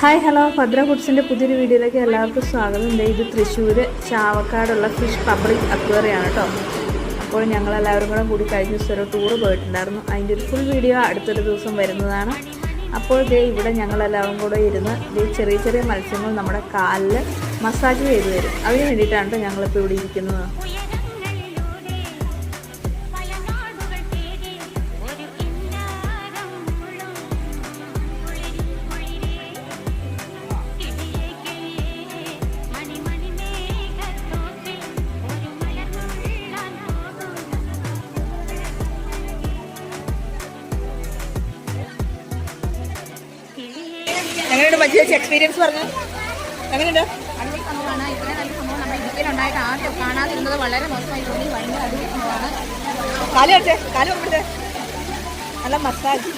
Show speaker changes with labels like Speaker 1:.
Speaker 1: Hi hello. Bhadra ഫുഡ്സിന്റെ പുതിയൊരു വീഡിയോയിലേക്ക് എല്ലാവർക്കും സ്വാഗതം. ദേ ഇത് തൃശ്ശൂർ ചാവക്കാടുള്ള ഫിഷ് പബ്ലിക് അക്വേറിയാണ് കേട്ടോ. അപ്പോൾ ഞങ്ങളെല്ലാവരും കൂടെ കൂടി കഴിഞ്ഞ ദിവസം ഒരു ടൂറ് പോയിട്ടുണ്ടായിരുന്നു. അതിന്റെ ഒരു ഫുൾ വീഡിയോ അടുത്തൊരു ദിവസം വരുന്നതാണ്. അപ്പോൾ ദേ ഇവിടെ ഞങ്ങളെല്ലാവരും കൂടെ ഇരുന്ന് ദേ ചെറിയ ചെറിയ മത്സ്യങ്ങൾ നമ്മുടെ കാലിൽ മസാജ് ചെയ്ത് തരും. അതിന് വേണ്ടിയിട്ടാണ് കേട്ടോ ഞങ്ങളിപ്പോൾ ഇവിടെ ഇരിക്കുന്നത്.
Speaker 2: എങ്ങനെയുണ്ട് മഞ്ജു ചേച്ചി എക്സ്പീരിയൻസ് പറഞ്ഞു? എങ്ങനെയുണ്ട്?
Speaker 3: അടിപൊളി സംഭവമാണ്. ഇത്രയും നല്ല സംഭവം നമ്മുടെ ഇടുക്കിയിലുണ്ടായിട്ട് ആദ്യം കാണാതിരുന്നത് വളരെ മോശമായി തോന്നി. ഭയങ്കര അടിപൊളി സംഭവമാണ്
Speaker 2: കാൽ കാണിച്ചേ കാൽ നല്ല മസാജ്